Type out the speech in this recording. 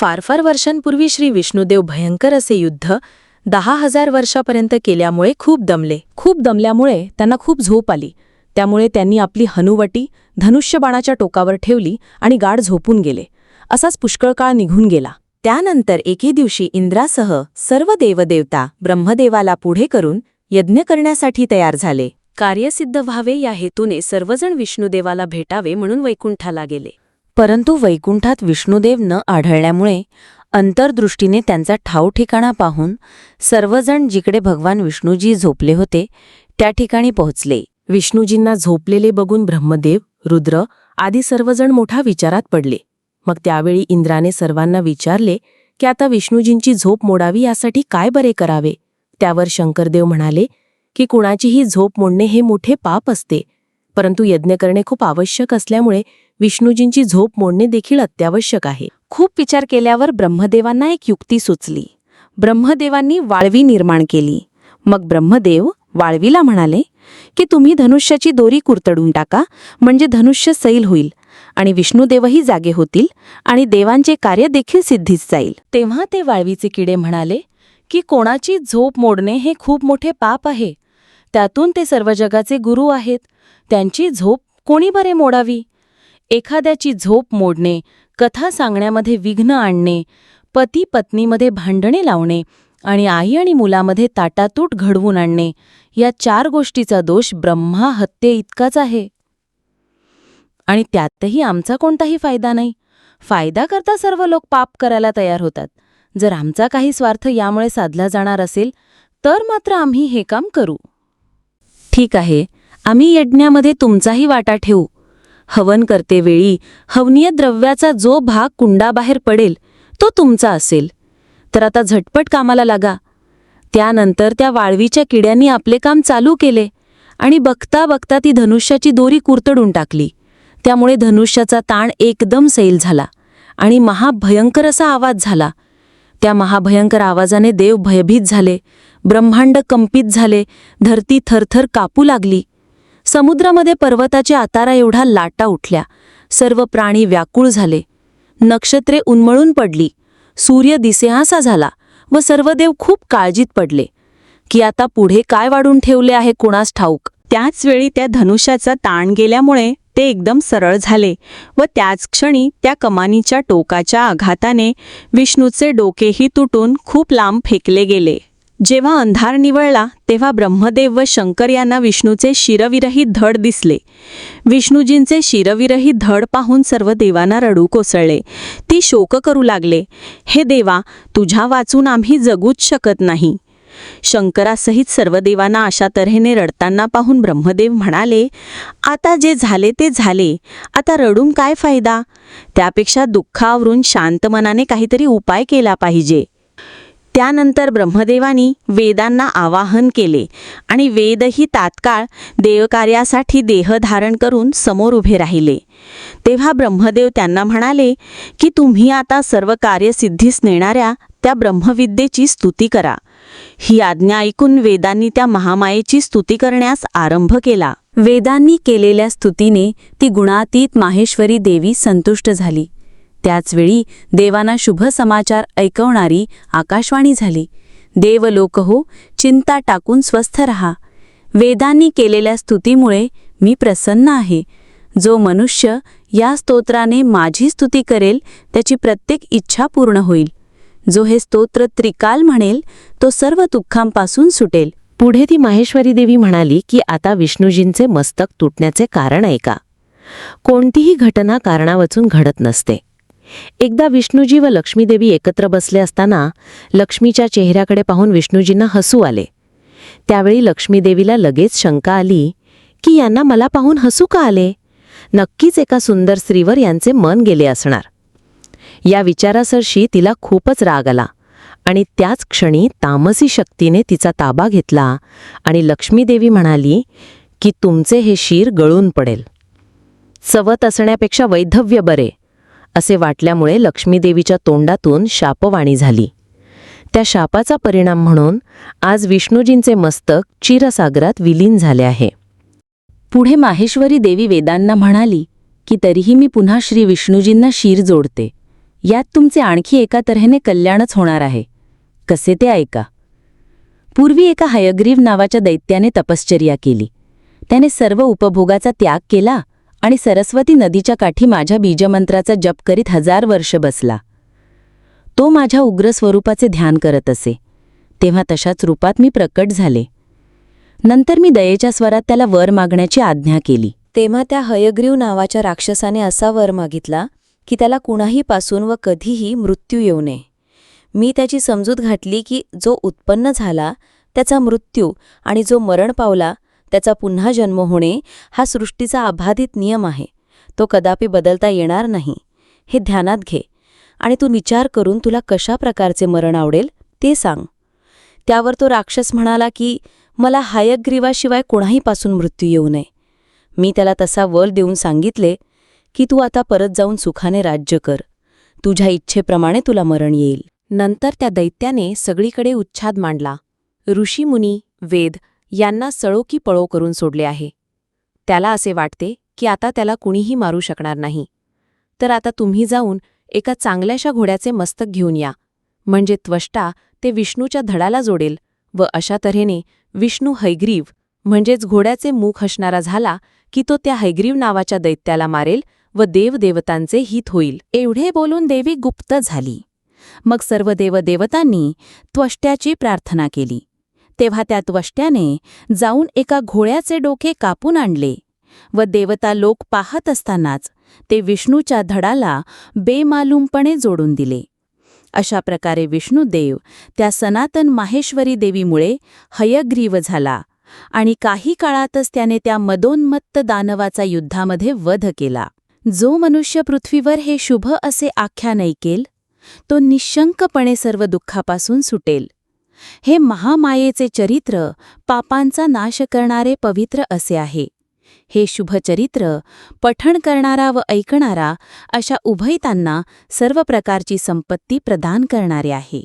फार फार वर्षांपूर्वी श्री विष्णुदेव भयंकर असे युद्ध दहा हजार वर्षापर्यंत केल्यामुळे खूप दमले. खूप दमल्यामुळे त्यांना खूप झोप आली. त्यामुळे त्यांनी आपली हनुवटी धनुष्यबाणाच्या टोकावर ठेवली आणि गाढ झोपून गेले. असाच पुष्कळ काळ निघून गेला. त्यानंतर एके दिवशी इंद्रासह सर्व देवदेवता ब्रह्मदेवाला पुढे करून यज्ञ करण्यासाठी तयार झाले. कार्यसिद्ध व्हावे या हेतूने सर्वजण विष्णुदेवाला भेटावे म्हणून वैकुंठाला गेले. परंतु वैकुंठात विष्णुदेव न आढळल्यामुळे अंतर्दृष्टीने त्यांचा ठाव ठिकाणा पाहून सर्वजण जिकडे भगवान विष्णूजी झोपले होते त्या ठिकाणी पोहोचले. विष्णूजींना झोपलेले बघून ब्रह्मदेव रुद्र आदी सर्वजण मोठा विचारात पडले. मग त्यावेळी इंद्राने सर्वांना विचारले की आता विष्णूजींची झोप मोडावी यासाठी काय बरे करावे? त्यावर शंकरदेव म्हणाले की कुणाचीही झोप मोडणे हे मोठे पाप असते. परंतु यज्ञ करणे खूप आवश्यक असल्यामुळे विष्णूजींची झोप मोडणे देखील अत्यावश्यक आहे. खूप विचार केल्यावर ब्रह्मदेवांना एक युक्ती सुचली. ब्रह्मदेवांनी वाळवी निर्माण केली. मग ब्रह्मदेव वाळवीला म्हणाले की तुम्ही धनुष्याची दोरी कुरतडून टाका म्हणजे धनुष्य सैल होईल आणि विष्णुदेवही जागे होतील आणि देवांचे कार्य देखील सिद्धीच जाईल. तेव्हा ते वाळवीचे किडे म्हणाले की कोणाची झोप मोडणे हे खूप मोठे पाप आहे. त्यातून ते सर्व जगाचे गुरु आहेत. त्यांची झोप कोणी बरे मोडावी? एखाद्याची झोप मोडणे कथा सांगण्यामध्ये विघ्न आणणे पती पत्नीमध्ये भांडणे लावणे आणि आई आणि मुलामध्ये ताटातूट घडवून आणणे या चार गोष्टीचा दोष ब्रह्मा हत्ये इतकाच आहे. आणि त्यातही आमचा कोणताही फायदा नाही. फायदा करता सर्व लोक पाप करायला तयार होतात. जर आमचा काही स्वार्थ यामुळे साधला जाणार असेल तर मात्र आम्ही हे काम करू. ठीक आहे आम्ही यज्ञामध्ये तुमचाही वाटा ठेवू. हवन करते वेळी हवनीय द्रव्याचा जो भाग कुंडाबाहेर पडेल तो तुमचा असेल. तर आता झटपट कामाला लागा. त्यानंतर त्या वाळवीच्या किड्यांनी आपले काम चालू केले आणि बघता बघता ती धनुष्याची दोरी कुरतडून टाकली. त्यामुळे धनुष्याचा ताण एकदम सैल झाला आणि महाभयंकर असा आवाज झाला. त्या महाभयंकर आवाजाने देव भयभीत झाले. ब्रह्मांड कंपित झाले धरती थरथर कापू लागली. समुद्रामध्ये पर्वताच्या आतारा एवढा लाटा उठल्या. सर्व प्राणी व्याकुळ झाले. नक्षत्रे उन्मळून पडली. सूर्य दिसेहासा झाला व सर्व देव खूप काळजीत पडले. की आता पुढे काय वाढून ठेवले आहे कोणास ठाऊक? त्याचवेळी त्या धनुष्याचा ताण गेल्यामुळे ते एकदम सरळ झाले व त्याच क्षणी त्या कमानीच्या टोकाच्या आघाताने विष्णूचे डोकेही तुटून खूप लांब फेकले गेले. जेव्हा अंधार निवळला तेव्हा ब्रह्मदेव व शंकर यांना विष्णूचे शिरविरहित धड दिसले. विष्णूजींचे शिरविरहित धड पाहून सर्व देवांना रडू कोसळले. ती शोक करू लागले. हे देवा तुझ्या वाचून आम्ही जगूच शकत नाही. शंकरासहित सर्व देवांना अशा तऱ्हेने रडताना पाहून ब्रह्मदेव म्हणाले आता जे झाले ते झाले. आता रडून काय फायदा? त्यापेक्षा दुःखावरून शांत मनाने काहीतरी उपाय केला पाहिजे. त्यानंतर ब्रह्मदेवानी वेदांना आवाहन केले आणि वेदही तात्काळ देवकार्यासाठी देह धारण करून समोर उभे राहिले. तेव्हा ब्रह्मदेव त्यांना म्हणाले की तुम्ही आता सर्व कार्यसिद्धीस नेणाऱ्या त्या ब्रह्मविद्येची स्तुती करा. ही आज्ञा ऐकून वेदांनी त्या महामायेची स्तुती करण्यास आरंभ केला. वेदांनी केलेल्या स्तुतीने ती गुणातीत माहेश्वरी देवी संतुष्ट झाली. त्याचवेळी देवांना शुभ समाचार ऐकवणारी आकाशवाणी झाली. देवलोक हो चिंता टाकून स्वस्थ रहा. वेदांनी केलेल्या स्तुतीमुळे मी प्रसन्न आहे. जो मनुष्य या स्तोत्राने माझी स्तुती करेल त्याची प्रत्येक इच्छा पूर्ण होईल. जो हे स्तोत्र त्रिकाल म्हणेल तो सर्व दुःखांपासून सुटेल. पुढे ती माहेश्वरी देवी म्हणाली की आता विष्णूजींचे मस्तक तुटण्याचे कारण ऐका कोणतीही घटना कारणावचून घडत नसते. एकदा विष्णूजी व लक्ष्मीदेवी एकत्र बसले असताना लक्ष्मीच्या चेहऱ्याकडे पाहून विष्णूजींना हसू आले. त्यावेळी लक्ष्मीदेवीला लगेच शंका आली की यांना मला पाहून हसू का आले? नक्कीच एका सुंदर स्त्रीवर यांचे मन गेले असणार. या विचारासरशी तिला खूपच राग आला आणि त्याच क्षणी तामसी शक्तीने तिचा ताबा घेतला आणि लक्ष्मीदेवी म्हणाली की तुमचे हे शिर गळून पडेल. चवत असण्यापेक्षा वैधव्य बरे. असे वाटल्यामुळे लक्ष्मीदेवीच्या तोंडातून शापवाणी झाली. त्या शापाचा परिणाम म्हणून आज विष्णूजींचे मस्तक चिरसागरात विलीन झाले आहे. पुढे माहेश्वरी देवी वेदांना म्हणाली की तरीही मी पुन्हा श्री विष्णूजींना शीर जोडते. यात तुमचे आणखी एका तऱ्हेने कल्याणच होणार आहे. कसे ते ऐका. पूर्वी एका हयग्रीव नावाच्या दैत्याने तपश्चर्या केली. त्याने सर्व उपभोगाचा त्याग केला आणि सरस्वती नदीच्या काठी माझ्या बीजमंत्राचा जप करीत हजार वर्ष बसला. तो माझ्या उग्र स्वरूपाचे ध्यान करत असे. तेव्हा तशाच रूपात मी प्रकट झाले. नंतर मी दयेच्या स्वरात त्याला वर मागण्याची आज्ञा केली. तेव्हा त्या हयग्रीव नावाच्या राक्षसाने असा वर मागितला की त्याला कुणाही पासून व कधीही मृत्यू येऊ नये. मी त्याची समजूत घातली की जो उत्पन्न झाला त्याचा मृत्यू आणि जो मरण पावला त्याचा पुन्हा जन्म होणे हा सृष्टीचा अबाधित नियम आहे. तो कदापि बदलता येणार नाही. हे ध्यानात घे. आणि तू विचार करून तुला कशा प्रकारचे मरण आवडेल ते सांग. त्यावर तो राक्षस म्हणाला की मला हायग्रीवाशिवाय कोणाहीपासून मृत्यू येऊ नये. मी त्याला तसा वल देऊन सांगितले की तू आता परत जाऊन सुखाने राज्य कर. तुझ्या इच्छेप्रमाणे तुला मरण येईल. नंतर त्या दैत्याने सगळीकडे उच्छाद मांडला. ऋषीमुनी वेद यांना सळो की पळो करून सोडले आहे. त्याला असे वाटते की आता त्याला कुणीही मारू शकणार नाही. तर आता तुम्ही जाऊन एका चांगल्याशा घोड्याचे मस्तक घेऊन या. म्हणजे त्वष्टा ते विष्णूच्या धडाला जोडेल व अशा तऱ्हेने विष्णू हैग्रीव म्हणजेच घोड्याचे मुख हसणारा झाला की तो त्या हैग्रीव नावाच्या दैत्याला मारेल व देवदेवतांचे हित होईल. एवढे बोलून देवी गुप्त झाली. मग सर्व देवदेवतांनी त्वष्ट्याची प्रार्थना केली. तेव्हा त्या त्वष्ट्याने जाऊन एका घोड्याचे डोके कापून आणले व देवता लोक पाहत असतानाच ते विष्णूच्या धडाला बेमालूमपणे जोडून दिले. अशा प्रकारे विष्णुदेव त्या सनातन माहेश्वरी देवीमुळे हयग्रीव झाला आणि काही काळातच त्याने त्या मदोन्मत्त दानवाचा युद्धामध्ये वध केला. जो मनुष्य पृथ्वीवर हे शुभ असे आख्यान ऐकेल तो निशंकपणे सर्व दुःखापासून सुटेल. हे महामायेचे चरित्र पापांचा नाश करणारे पवित्र असे आहे. हे शुभचरित्र पठण करणारा व ऐकणारा अशा उभयतांना सर्व प्रकारची संपत्ती प्रदान करणारे आहे.